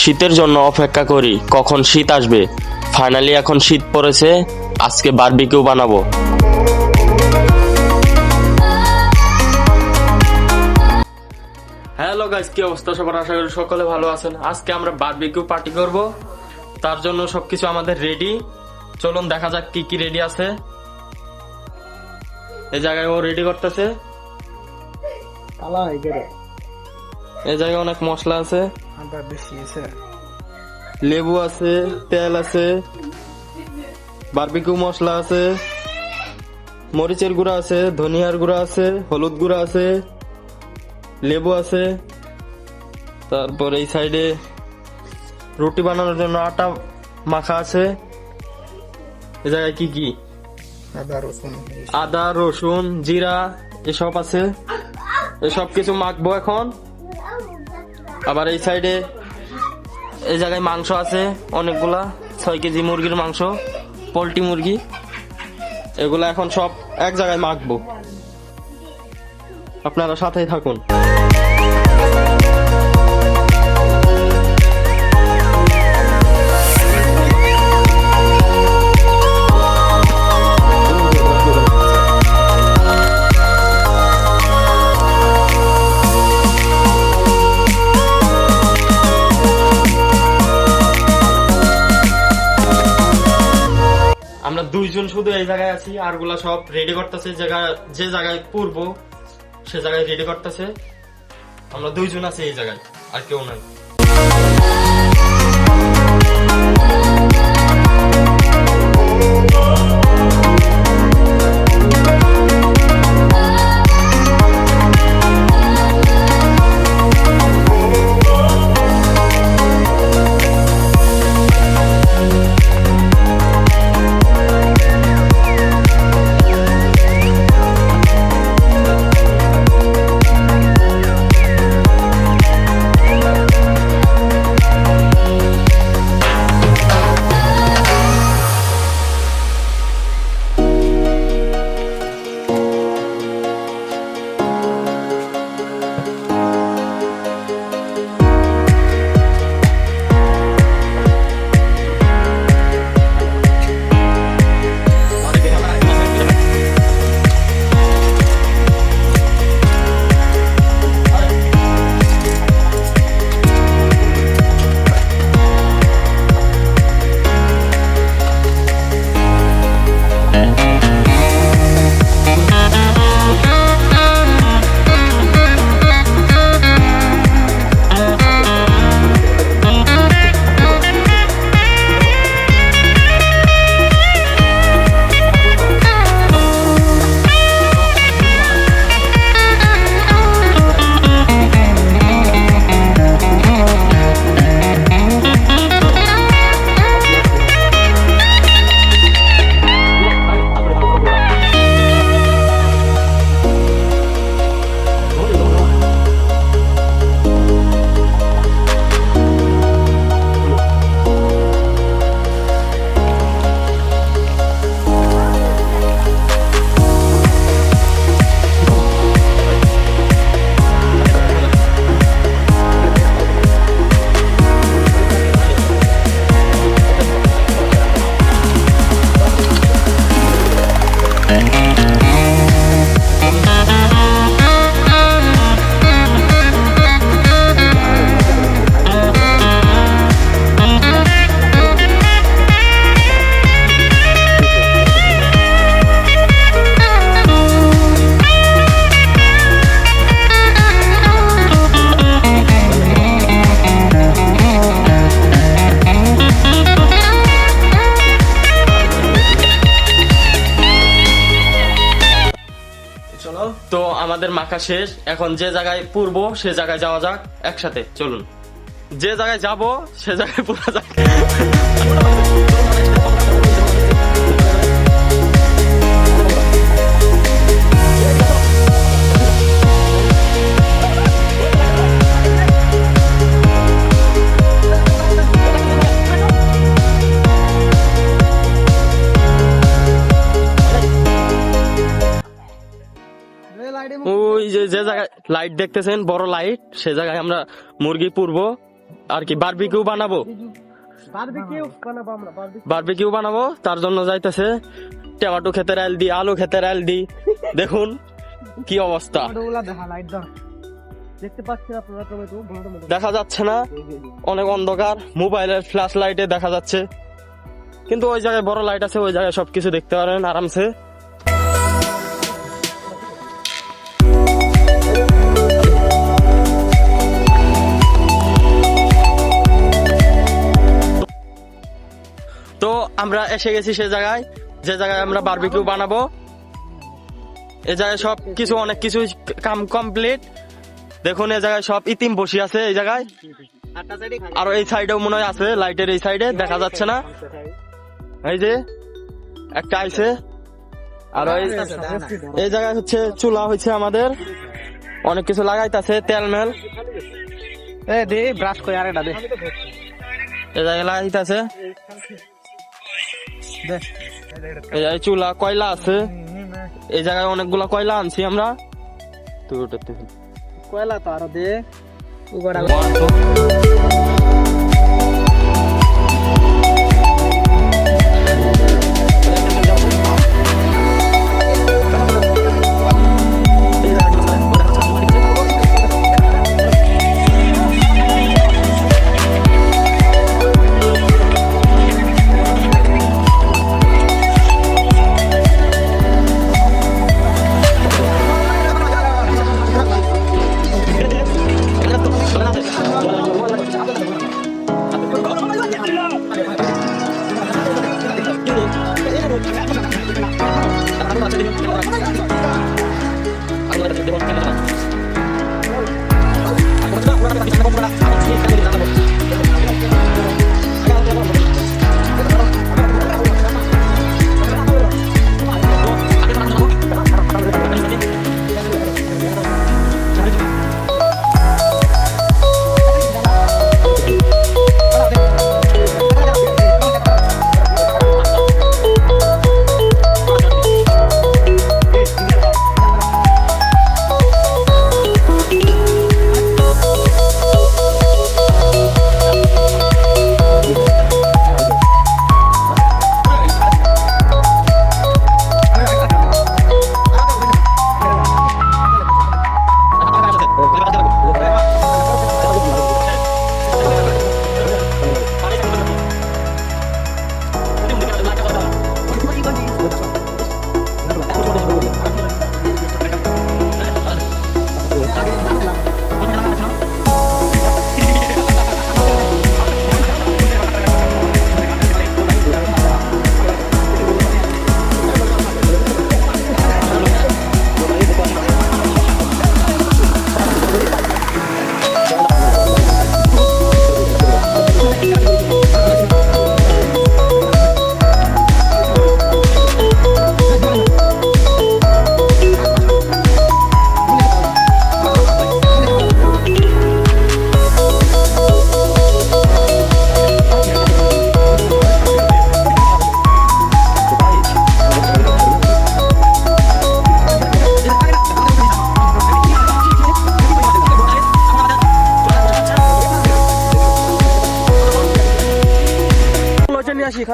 শীতের জন্য অপেক্ষা করি কখন শীত আসবে। ফাইনালি এখন শীত পড়েছে আজকে বারবিকিউ বানাবো। হ্যালো গাইস কি অবস্থা সবার? আশা করি সকলে ভালো আছেন। আজকে আমরা বারবিকিউ পার্টি করব। তার জন্য সবকিছু আমাদের রেডি চলুন দেখা যাক কি কি রেডি আছে। এই জায়গায় ও রেডি করতেছে। কালা এই জায়গায় অনেক মশলা আছে। আদা বেশি আছে। লেবু আছে তেল আছে বারবিকিউ মশলা আছে মরিচের গুঁড়া আছে ধনিয়ার গুঁড়া আছে হলুদ গুঁড়া আছে লেবু আছে। তারপর এই সাইডে রুটি বানানোর জন্য আটা মাখা আছে। এ জায়গায় কি কি? আদা রসুন। আদা রসুন জিরা এসব আছে। এসব কিছু মাখবো এখন। আবার এই সাইডে এই জায়গায় মাংস আছে, অনেকগুলা, ছয় কেজি মুরগির মাংস, পোলট্রি মুরগি। এগুলা এখন সব এক জায়গায় মাখবো। আপনারা সাথেই থাকুন। আমরা শুধু এই জায়গায় আছি আরগুলা সব রেডি করতেছে জায়গা যে জায়গায় পূর্ব, সে জায়গায় রেডি করতেছে। আমরা দুইজন আছি এই জায়গায়, আর কেউ নাই। তো আমাদের মাখা শেষ। এখন যে জায়গায় পূর্ব, সে জায়গায় যাওয়া যাক একসাথে। চলুন। যে জায়গায় যাব, সে জায়গায় পুরো যাক। যে যে জায়গায় লাইট দেখতেছেন বড় লাইট সে জায়গায় আমরা মুরগি পুরবো। আর কি বারবিকিউ বানাবো? বারবিকিউ বানাবো তার জন্য যাইতেছে। টমেটো খেতে রাইল দি আলু খেতে রাইল দি। দেখুন কি অবস্থা। দেখা যাচ্ছে না। অনেক অন্ধকার মোবাইলের ফ্ল্যাশ লাইটে দেখা যাচ্ছে। কিন্তু ওই জায়গায় বড় লাইট আছে ওই জায়গায় সবকিছু দেখতে পারেন আরামসে। আমরা এসে গেছি সে জায়গায়। যে জায়গায় আমরা বারবিকিউ বানাবো। এ জায়গায় সব কিছু অনেক কিছু কাম কমপ্লিট দেখুন এই জায়গায় সব ইতিম বসে আছে এই জায়গায়। আর এই সাইডেও মনে হয় আছে লাইটের এই সাইডে দেখা যাচ্ছে না। এই যে একটা আইছে। আর ওই এই জায়গায় হচ্ছে চুলা হচ্ছে আমাদের। অনেক কিছু লাগাইতাছে তেল মেল। এ দে ব্রাশ করে আরেকটা দে। এই জায়গায় লাগাইতাছে। চুলা কয়লা আছে? এই জায়গায় অনেকগুলা কয়লা আনছি আমরা। তুই ওটাতে কয়লা তো আরও দে।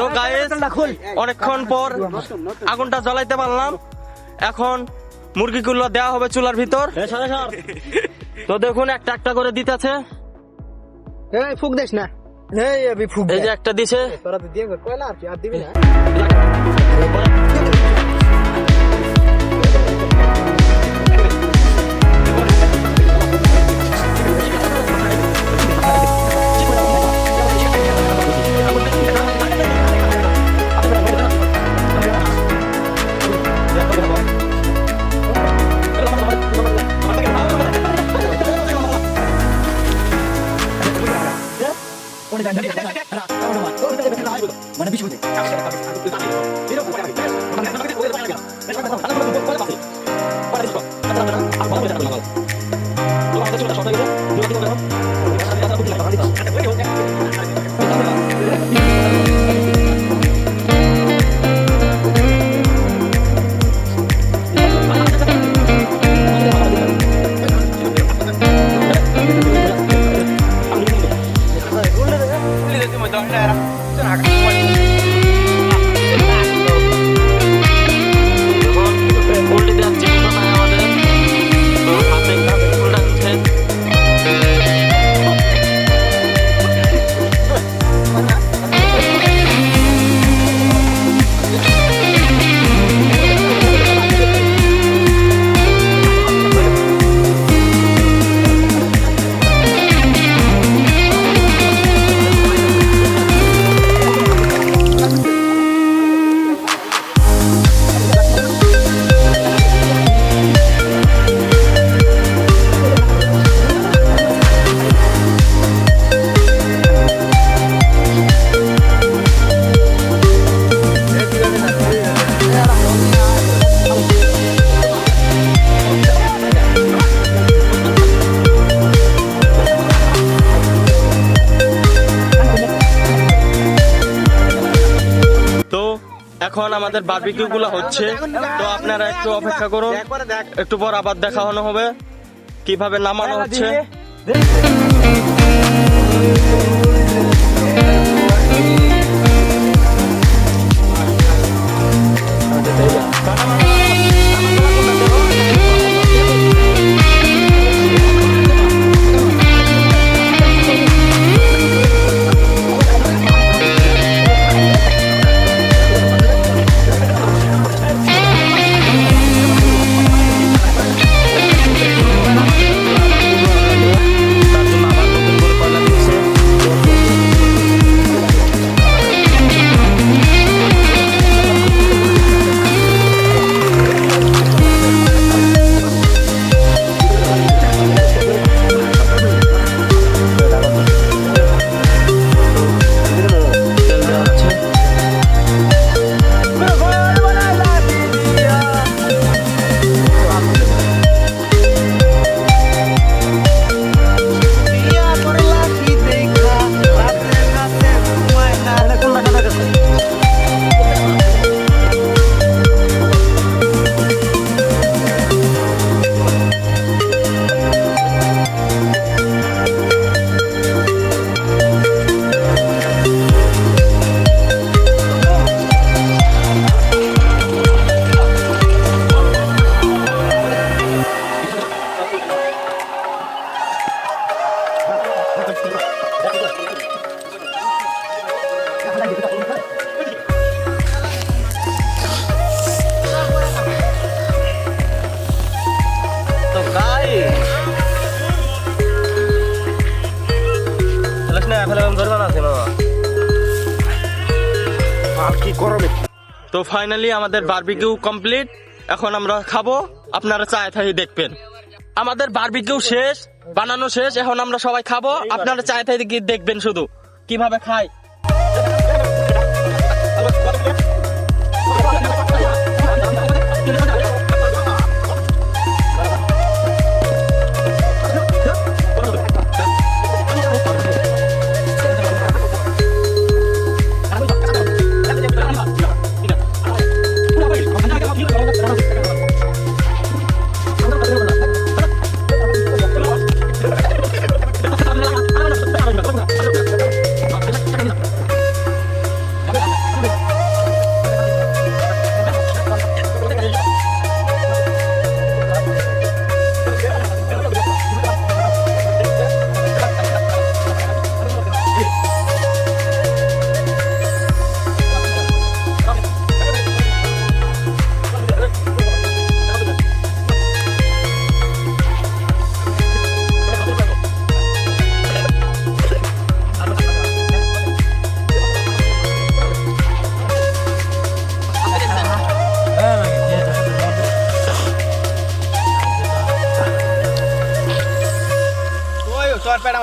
তো গাইস অনেকক্ষণ পর আগুনটা জ্বলাইতে পারলাম। এখন মুরগিগুলো দেওয়া হবে চুলার ভিতর। তো দেখুন একটা একটা করে দিতেছে। এই ফুক দেশ না। এই ফুক এই যে একটা দিছে। তোরা তো দিয়ে কয়লা আর কি আর দিবি না। ってくれよ。আমাদের বারবিকিউ গুলো হচ্ছে। তো আপনারা একটু অপেক্ষা করুন। একটু পর আবার দেখানো হবে। কীভাবে নামানো হচ্ছে। তার ফাইনালি আমাদের বারবিকিউ কমপ্লিট এখন আমরা খাব, আপনারা চায় থাই দেখবেন। আমাদের বারবিকিউ শেষ, বানানো শেষ, এখন আমরা সবাই খাব, আপনারা চায় থাই দেখবেন শুধু। কীভাবে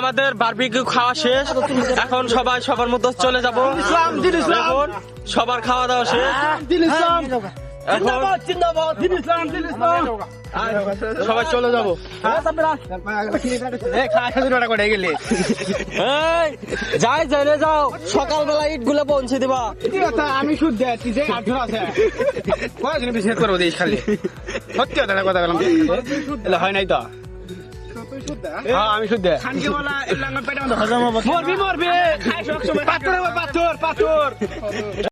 আমাদের বারবিকিউ খাওয়া শেষ। এখন সবাই সবার মতো চলে যাব। এখন সবার খাওয়া দাওয়া শেষ। সবাই চলে যাব। এই, যাই জেনে যাও। সকালবেলা ইটগুলো পৌঁছে দিবা। আমি শুদ্ধ আছে। করব খালি? সত্যি কথা কথা বললাম। হয় নাই তো? হ্যাঁ আমি শুদ্ধ। মরবি মরবি। পাথর পাথর। পাথর।